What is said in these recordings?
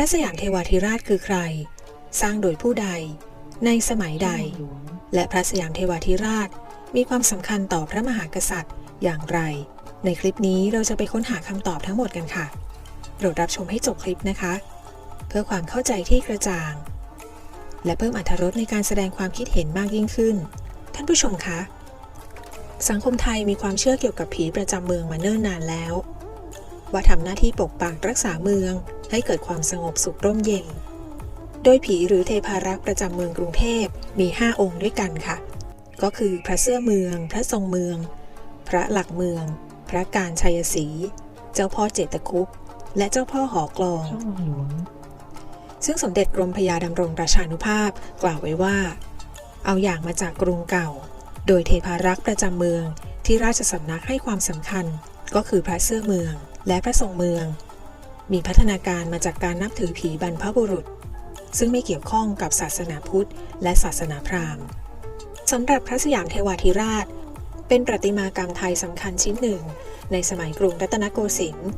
ระสยามเทวาธิราชคือใคร สร้างโดยผู้ใด ในสมัยใด และพระสยามเทวาธิราชมีความสำคัญต่อพระมหากษัตริย์อย่างไร ในคลิปนี้เราจะไปค้นหาคำตอบทั้งหมดกันค่ะ โปรดรับชมให้จบคลิปนะคะ เพื่อความเข้าใจที่กระจ่าง และเพิ่มอรรถรสในการแสดงความคิดเห็นมากยิ่งขึ้น ท่านผู้ชมคะ สังคมไทยมีความเชื่อเกี่ยวกับผีประจำเมืองมาเนิ่นนานแล้ว ว่าทำหน้าที่ปกปักรักษาเมือง ให้เกิดความสงบสุขร่มเย็น โดยผีหรือเทพารักษ์ประจำเมืองกรุงเทพมี 5 องค์ด้วยกันค่ะ ก็คือพระเสื้อเมือง พระทรงเมือง พระหลักเมือง พระการชัยศรี เจ้าพ่อเจตคุปต์และเจ้าพ่อหอกลองช่องวังหลวงซึ่งสมเด็จกรมพระยาดำรงราชานุภาพกล่าวไว้ว่า เอาอย่างมาจากกรุงเก่า โดยเทพารักษ์ประจำเมืองที่ราชสำนักให้ความสำคัญก็คือพระเสื้อเมืองและพระทรงเมือง มีพัฒนาการมาจากการนับถือผีบรรพบุรุษ ซึ่งไม่เกี่ยวข้องกับศาสนาพุทธ และศาสนาพราหมณ์สำหรับพระสยามเทวาธิราช เป็นประติมากรรมไทยสำคัญชิ้นหนึ่ง ในสมัยกรุงรัตนโกสินทร์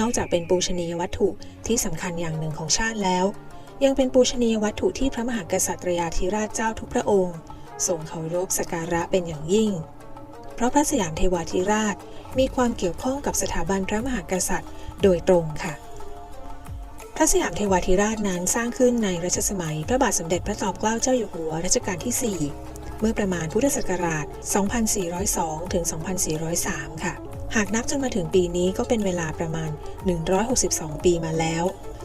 นอกจากเป็นปูชนียวัตถุที่สำคัญอย่างหนึ่งของชาติแล้ว ยังเป็นปูชนียวัตถุที่พระมหากษัตริยาธิราชเจ้าทุกพระองค์ทรงเคารพสักการะเป็นอย่างยิ่ง เพราะพระสยามเทวาธิราช มีความเกี่ยวข้องกับสถาบันพระมหากษัตริย์ โดยตรงค่ะ พระสยามเทวาธิราชนั้นสร้างขึ้นในรัชสมัย พระบาทสมเด็จพระจอมเกล้าเจ้าอยู่หัวรัชกาลที่ 4 เมื่อประมาณพุทธศักราช 2402 ถึง 2403 ค่ะ หากนับจนมาถึงปีนี้ก็เป็นเวลาประมาณ 162 ปีมาแล้ว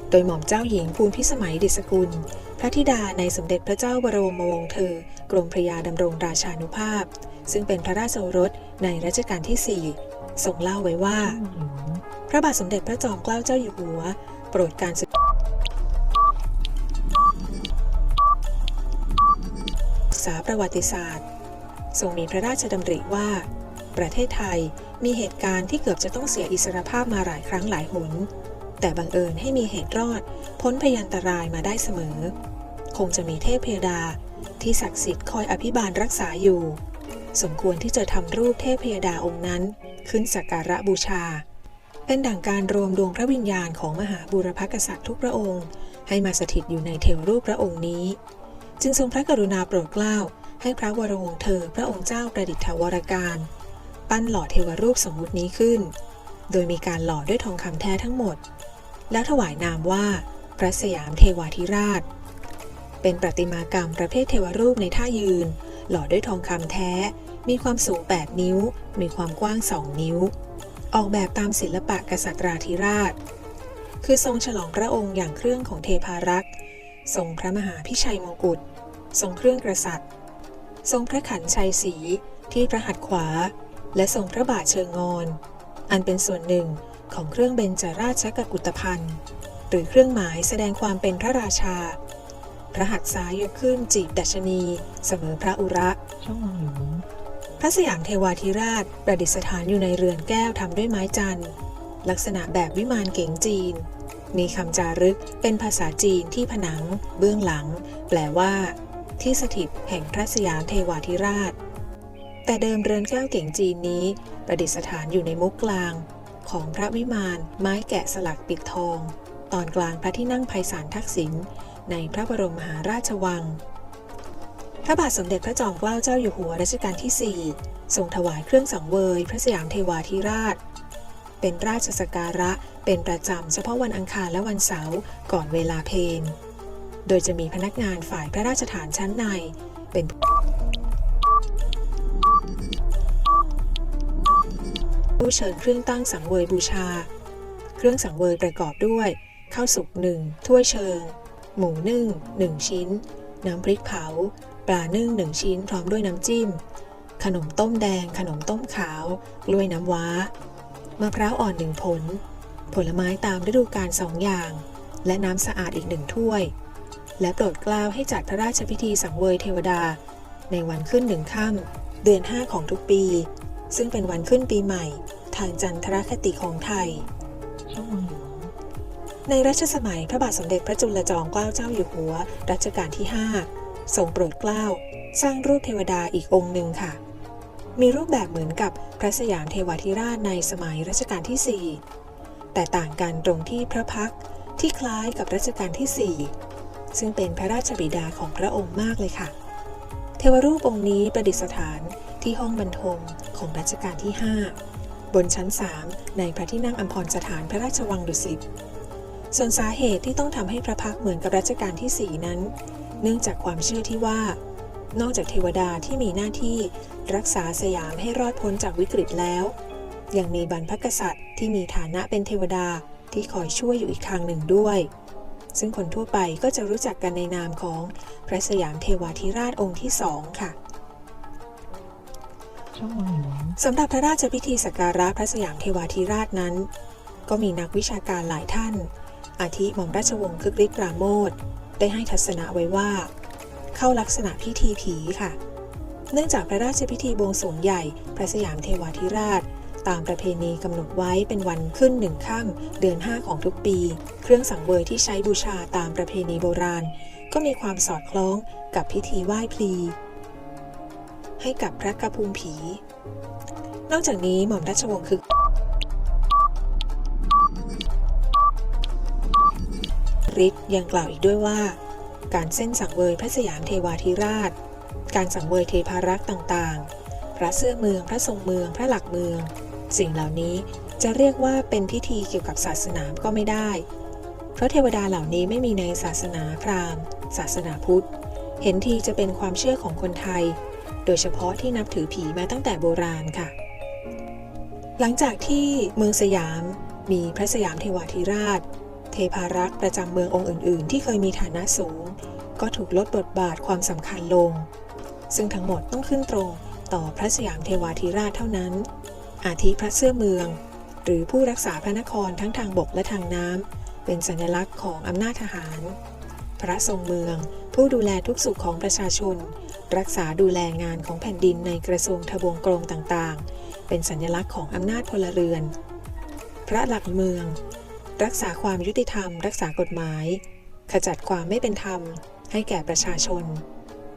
โดยหม่อมเจ้าหญิงภูลพิสมัยดิษกุลพระธิดาในสมเด็จพระเจ้าบรมวงศ์เธอ กรมพระยาดำรงราชานุภาพ ซึ่งเป็นพระราชโอรสในรัชกาลที่ 4 ทรงเล่าไว้ว่าช่องวังหลวงพระบาทสมเด็จพระจอมเกล้าเจ้าอยู่หัว โปรดการศึกษาประวัติศาสตร์ ทรงมีพระราชดำริว่า ประเทศไทยมีเหตุการณ์ที่เกือบจะต้องเสียอิสรภาพมาหลายครั้งหลายหน แต่บังเอิญให้มีเหตุรอด พ้นพยันตรายมาได้เสมอ คงจะมีเทพเพดาที่ศักดิ์สิทธิ์คอยอภิบาลรักษาอยู่ สมควรที่จะทำรูปเทพเพดาองค์นั้น ขึ้นสักการะบูชา เป็นดั่งการรวมดวงพระวิญญาณของมหาบูรพกษัตริย์ทุกพระองค์ ให้มาสถิตอยู่ในเทวรูปพระองค์นี้ จึงทรงพระกรุณาโปรดเกล้า ให้พระวรวงศ์เธอพระองค์เจ้าประดิษฐวรการ ปั้นหล่อเทวรูปสมมุตินี้ขึ้น โดยมีการหล่อด้วยทองคำแท้ทั้งหมด แล้วถวายนามว่า พระสยามเทวาธิราช เป็นประติมากรรมประเภทเทวรูปในท่ายืน หล่อด้วยทองคำแท้ มีความสูง 8 นิ้ว มีความกว้าง 2 นิ้ว ออกแบบตามศิลปะกษัตราธิราช คือทรงฉลองพระองค์อย่างเครื่องของเทพารักษ์ ทรงพระมหาพิชัยมงกุฎ ทรงเครื่องกษัตริย์ ทรงพระขันชัยศรีที่พระหัตถ์ขวา และทรงพระบาทเชิงงอน อันเป็นส่วนหนึ่งของเครื่องเบญจราชกกุฏภัณฑ์หรือเครื่องหมายแสดงความเป็นพระราชา พระหัตถ์ซ้ายยกขึ้นจีบดัชนี เสมอพระอุระช่องวังหลวง พระสยามเทวาธิราช ประดิษฐานอยู่ในเรือนแก้วทำด้วยไม้จันทร์ ลักษณะแบบวิมานเก๋งจีน มีคำจารึกเป็นภาษาจีนที่ผนัง เบื้องหลัง แปลว่า ที่สถิตแห่งพระสยามเทวาธิราช แต่เดิมเรือนแก้วเก๋งจีนนี้ ประดิษฐานอยู่ในมุกกลาง ของพระวิมานไม้แกะสลักปิดทอง ตอนกลางพระที่นั่งไพศาลทักษิณในพระบรมมหาราชวัง พระบาทสมเด็จพระจอมเกล้าเจ้าอยู่หัวรัชกาลที่ 4 ทรงถวายเครื่องสังเวย พระสยามเทวาธิราช เป็นราชสการะเป็นประจำเฉพาะวันอังคารและวันเสาร์ก่อนเวลาเพลโดยจะมีพนักงานฝ่ายพระราชฐานชั้นใน เป็นผู้เชิญเครื่องตั้งสังเวยบูชา เครื่องสังเวยประกอบด้วยข้าวสุกหนึ่งถ้วยเชิง หมูนึ่งหนึ่งชิ้น น้ำพริกเผา ปลานึ่งหนึ่งชิ้นพร้อมด้วยน้ำจิ้ม ขนมต้มแดง ขนมต้มขาวกล้วยน้ำว้ามะพร้าวอ่อนหนึ่งผล ผลไม้ตามฤดูกาลสองอย่าง และน้ำสะอาดอีกหนึ่งถ้วย และโปรดกล้าวให้จัดพระราชพิธีสังเวยเทวดา ในวันขึ้นหนึ่งค่ำเดือน5ของทุกปี ซึ่งเป็นวันขึ้นปีใหม่ ทางจันทรคติของไทย ในรัชสมัยพระบาทสมเด็จพระจุลจอมเกล้าเจ้าอยู่หัว รัชกาลที่ 5 ทรงโปรดเกล้าสร้างรูปเทวดาอีกองค์หนึ่งค่ะ มีรูปแบบเหมือนกับพระสยามเทวาธิราชในสมัยรัชกาลที่ 4 แต่ต่างกันตรงที่พระพักที่คล้ายกับรัชกาลที่ 4 ซึ่งเป็นพระราชบิดาของพระองค์มากเลยค่ะ เทวรูปองค์นี้ประดิษฐานที่ห้องบรรทมของรัชกาลที่ 5 บนชั้น 3 ในพระที่นั่งอัมพรสถานพระราชวังดุสิตส่วนสาเหตุที่ต้องทำให้พระพักเหมือนกับรัชกาลที่ 4 นั้น เนื่องจากความเชื่อที่ว่า นอกจากเทวดาที่มีหน้าที่รักษาสยามให้รอดพ้นจากวิกฤตแล้ว ยังมีบรรพกษัตริย์ที่มีฐานะเป็นเทวดาที่คอยช่วยอยู่อีกทางหนึ่งด้วย ซึ่งคนทั่วไปก็จะรู้จักกันในนามของพระสยามเทวาธิราชองค์ที่สองค่ะสำหรับพระราชพิธีสักการะพระสยามเทวาธิราชนั้น ก็มีนักวิชาการหลายท่าน อาทิหม่อมราชวงศ์คึกฤทธิ์ปราโมท ได้ให้ทัศนะไว้ว่า เข้าลักษณะพิธีผีค่ะ เนื่องจากพระราชพิธีบวงสรวงใหญ่ พระสยามเทวาธิราช ตามประเพณีกำหนดไว้เป็นวันขึ้นหนึ่งค่ำเดือน 5 ของทุกปี เครื่องสังเวยที่ใช้บูชาตามประเพณีโบราณ ก็มีความสอดคล้องกับพิธีไหว้พลี ให้กับพระกระพุ้งผี นอกจากนี้หม่อมราชวงศ์คึก ฤทธิ์ยังกล่าวอีกด้วยว่า การเส้นสังเวยพระสยามเทวาธิราช การสังเวยเทพารักษ์ต่างๆ พระเสื้อเมือง พระทรงเมือง พระหลักเมือง สิ่งเหล่านี้จะเรียกว่าเป็นพิธีเกี่ยวกับศาสนาก็ไม่ได้ เพราะเทวดาเหล่านี้ไม่มีในศาสนาพราหมณ์ ศาสนาพุทธ เห็นทีจะเป็นความเชื่อของคนไทย โดยเฉพาะที่นับถือผีมาตั้งแต่โบราณค่ะ หลังจากที่เมืองสยามมีพระสยามเทวาธิราช เทพารักษ์ประจำเมืององค์อื่น ๆ ที่เคยมีฐานะสูง ก็ถูกลดบทบาทความสำคัญลง ซึ่งทั้งหมดต้องขึ้นตรงต่อพระสยามเทวาธิราชเท่านั้น อาทิพระเสื้อเมือง หรือผู้รักษาพระนครทั้งทางบกและทางน้ำเป็นสัญลักษณ์ของอำนาจทหาร พระทรงเมือง ผู้ดูแลทุกสุขของประชาชน รักษาดูแลงานของแผ่นดินในกระทรวงทบวงกรมต่างๆ เป็นสัญลักษณ์ของอำนาจพลเรือน พระหลักเมือง รักษาความยุติธรรม รักษากฎหมาย ขจัดความไม่เป็นธรรม ให้แก่ประชาชน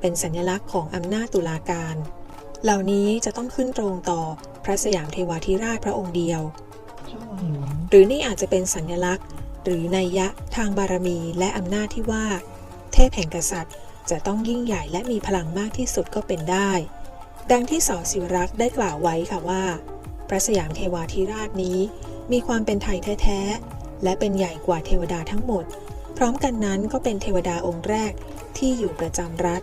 เป็นสัญลักษณ์ของอำนาจตุลาการ เหล่านี้จะต้องขึ้นตรงต่อพระสยามเทวาธิราชพระองค์เดียว หรือนี่อาจจะเป็นสัญลักษณ์ หรือนัยยะทางบารมีและอำนาจที่ว่า เทพแห่งกษัตริย์ จะต้องยิ่งใหญ่และมีพลังมากที่สุดก็เป็นได้ ดังที่สอศิวรักษ์ได้กล่าวไว้ค่ะว่า พระสยามเทวาธิราชนี้มีความเป็นไทยแท้ๆ และเป็นใหญ่กว่าเทวดาทั้งหมด พร้อมกันนั้นก็เป็นเทวดาองค์แรกที่อยู่ประจำรัฐ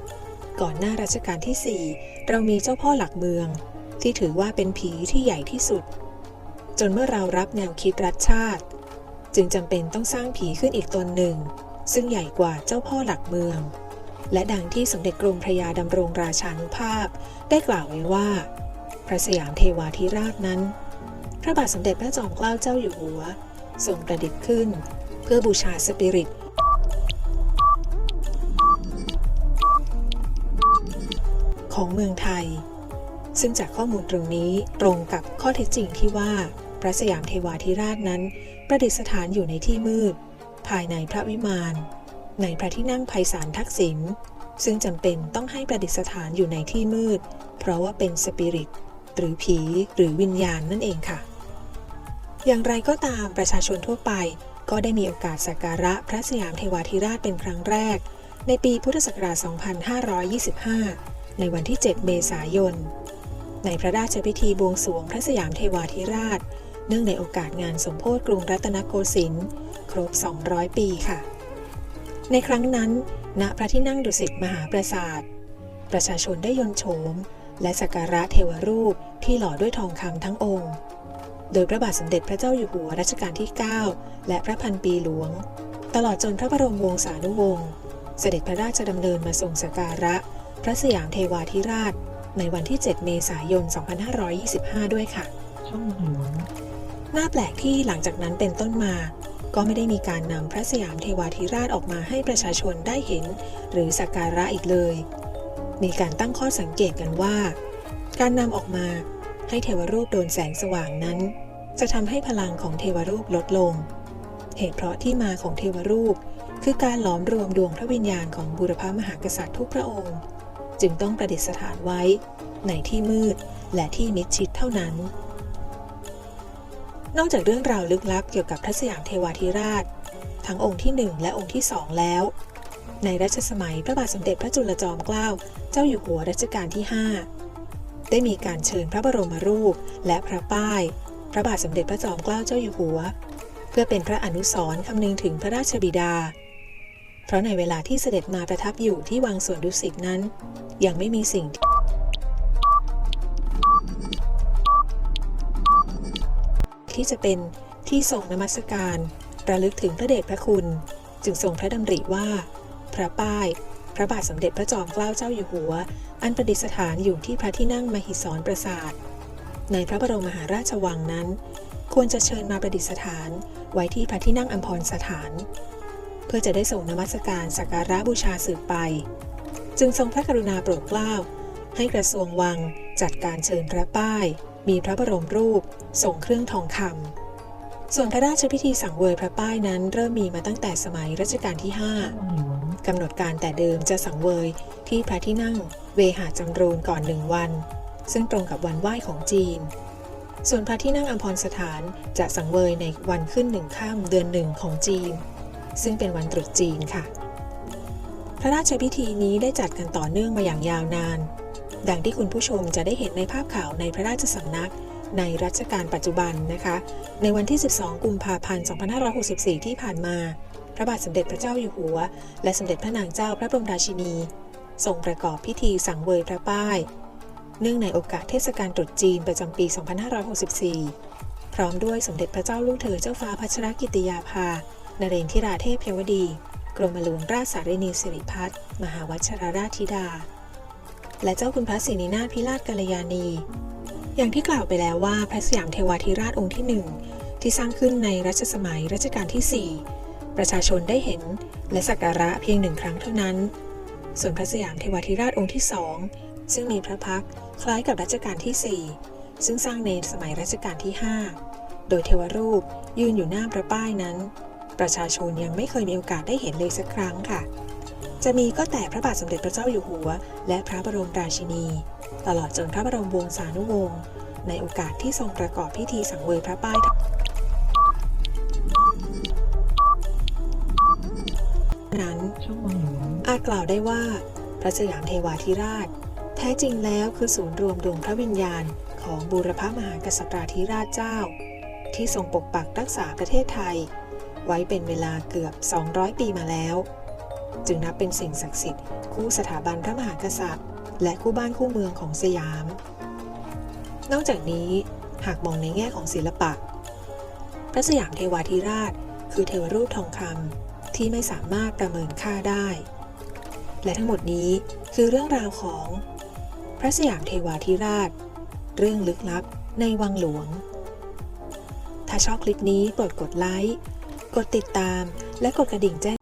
ก่อนหน้ารัชกาลที่ 4 เรามีเจ้าพ่อหลักเมือง ที่ถือว่าเป็นผีที่ใหญ่ที่สุด จนเมื่อเรารับแนวคิดรัฐชาติ จึงจำเป็นต้องสร้างผีขึ้นอีกตนหนึ่ง ซึ่งใหญ่กว่าเจ้าพ่อหลักเมือง และดังที่สมเด็จกรมพระยาดำรงราชานุภาพ ได้กล่าวไว้ว่า พระสยามเทวาธิราชนั้น พระบาทสมเด็จพระจอมเกล้าเจ้าอยู่หัว ทรงประดิษฐ์ขึ้น เพื่อบูชาสปิริต ของเมืองไทย ซึ่งจากข้อมูลตรงนี้ตรงกับข้อเท็จจริงที่ว่าพระสยามเทวาธิราชนั้น ประดิษฐานอยู่ในที่มืด ภายในพระวิมานในพระที่นั่งไพศาลทักษิณซึ่งจำเป็นต้องให้ประดิษฐานอยู่ในที่มืด เพราะว่าเป็นสปิริต หรือผีหรือวิญญาณนั่นเองค่ะ อย่างไรก็ตามประชาชนทั่วไป ก็ได้มีโอกาสสักการะพระสยามเทวาธิราชเป็นครั้งแรก ในปีพุทธศักราช 2525 ในวันที่ 7 เมษายน ในพระราชพิธีบวงสรวงพระสยามเทวาธิราช เนื่องในโอกาสงานสมโพธิกรุงรัตนโกสินทร์ครบ 200 ปีค่ะ ในครั้งนั้น ณพระที่นั่งดุสิตมหาปราสาท ประชาชนได้ยนโฉมและสักการะเทวรูปที่หล่อด้วยทองคำทั้งองค์ โดยพระบาทสมเด็จพระเจ้าอยู่หัวรัชกาลที่ 9 และพระพันปีหลวง ตลอดจนพระบรมวงศานุวงศ์ เสด็จพระราชดำเนินมาทรงสักการะ พระสยามเทวาธิราช ในวันที่ 7 เมษายน 2525 ด้วยค่ะช่องเมืองหลวงน่าแปลกที่หลังจากนั้นเป็นต้นมา ก็ไม่ได้มีการนำพระสยามเทวาธิราชออกมาให้ประชาชนได้เห็น หรือสักการะอีกเลย มีการตั้งข้อสังเกตกันว่า การนำออกมาให้เทวรูปโดนแสงสว่างนั้น จะทำให้พลังของเทวรูปลดลง เหตุเพราะที่มาของเทวรูป คือการหลอมรวมดวงพระวิญญาณของบุรพามหากษัตริย์ทุกพระองค์ จึงต้องประดิษฐานไว้ ในที่มืดและที่มิดชิดเท่านั้น นอกจากเรื่องราวลึกลับเกี่ยวกับพระสยามเทวาธิราช ทั้งองค์ที่1และองค์ที่สองแล้ว ในรัชสมัยพระบาทสมเด็จพระจุลจอมเกล้าเจ้าอยู่หัวรัชกาลที่ 5 ได้มีการเชิญพระบรมรูปและพระป้าย พระบาทสมเด็จพระจอมเกล้าเจ้าอยู่หัว เพื่อเป็นพระอนุสรณ์คำนึงถึงพระราชบิดา เพราะในเวลาที่เสด็จมาประทับอยู่ที่วังสวนดุสิตนั้น ยังไม่มีสิ่งที่จะเป็นที่ทรงนมัสการระลึกถึงพระเดชพระคุณ จึงทรงพระดำริว่า พระป้าย พระบาทสมเด็จพระจอมเกล้าเจ้าอยู่หัว อันประดิษฐานอยู่ที่พระที่นั่งมหิศรปราสาท ในพระบรมมหาราชวังนั้น ควรจะเชิญมาประดิษฐานไว้ที่พระที่นั่งอัมพรสถาน เพื่อจะได้ส่งนมัสการสักการะบูชาสืบไป จึงทรงพระกรุณาโปรดเกล้า ให้กระทรวงวังจัดการเชิญพระป้าย มีพระบรมรูปส่งเครื่องทองคำส่วนพระราชพิธีสังเวยพระป้ายนั้นเริ่มมีมาตั้งแต่สมัยรัชกาลที่5พ่อหลวงกำหนดการแต่เดิมจะสังเวยที่พระที่นั่งเวหาจำรูนก่อนหนึ่งวัน ซึ่งตรงกับวันไหว้ของจีน ส่วนพระที่นั่งอัมพรสถานจะสังเวยในวันขึ้นหนึ่งข้ามเดือนหนึ่งของจีน ซึ่งเป็นวันตรุษจีนค่ะ พระราชพิธีนี้ได้จัดกันต่อเนื่องมาอย่างยาวนาน ดังที่คุณผู้ชมจะได้เห็นในภาพข่าวในพระราชสำนักในรัชกาลปัจจุบันนะคะ ในวันที่ 12 กุมภาพันธ์ 2564 ที่ผ่านมา พระบาทสมเด็จพระเจ้าอยู่หัว และสมเด็จพระนางเจ้าพระบรมราชินีทรงประกอบพิธีสังเวยพระป้าย เนื่องในโอกาสเทศกาลตรุษจีนประจำปี 2564 พร้อมด้วยสมเด็จพระเจ้าลูกเธอเจ้าฟ้าพัชรกิติยาภา นเรนทิราเทพยวดี กรมหลวงราชสารินีสิริพัฒน์มหาวัชรราชธิดา และเจ้าคุณพระศรีนินาถพิราชกัลยาณี อย่างที่กล่าวไปแล้วว่าพระสยามเทวาธิราชองค์ที่หนึ่งที่สร้างขึ้นในรัชสมัยรัชกาลที่ 4 ประชาชนได้เห็นและสักการะเพียงหนึ่งครั้งเท่านั้น ส่วนพระสยามเทวาธิราชองค์ที่สองซึ่งมีพระพัก คล้ายกับรัชกาลที่ 4 ซึ่งสร้างในสมัยรัชกาลที่ 5 โดยเทวรูปยืนอยู่หน้าพระป้ายนั้น ประชาชนยังไม่เคยมีโอกาสได้เห็นเลยสักครั้งค่ะ จะมีก็แต่พระบาทสมเด็จพระเจ้าอยู่หัว และพระบรมราชินี ตลอดจนพระบรมวงศานุวงศ์ในโอกาสที่ทรงประกอบพิธีสังเวยพระป้ายนั้นช่องวังหลวงอาจกล่าวได้ว่า พระสยามเทวาธิราชแท้จริงแล้วคือศูนย์รวมดวงพระวิญญาณ ของบูรพมหากษัตริย์ธิราชเจ้า ที่ทรงปกปักรักษาประเทศไทย ไว้เป็นเวลาเกือบ 200 ปีมาแล้ว จึงนับเป็นสิ่งศักดิ์สิทธิ์คู่สถาบันพระมหากษัตริย์ และคู่บ้านคู่เมืองของสยาม นอกจากนี้หากมองในแง่ของศิลปะ พระสยามเทวาธิราช คือเทวรูปทองคำที่ไม่สามารถประเมินค่าได้ และทั้งหมดนี้คือเรื่องราวของ ระสยามเทวาธิราช เรื่องลึกลับในวังหลวง ถ้าชอบคลิปนี้โปรดกดไลค์ กดติดตาม และกดกระดิ่งแจ้ง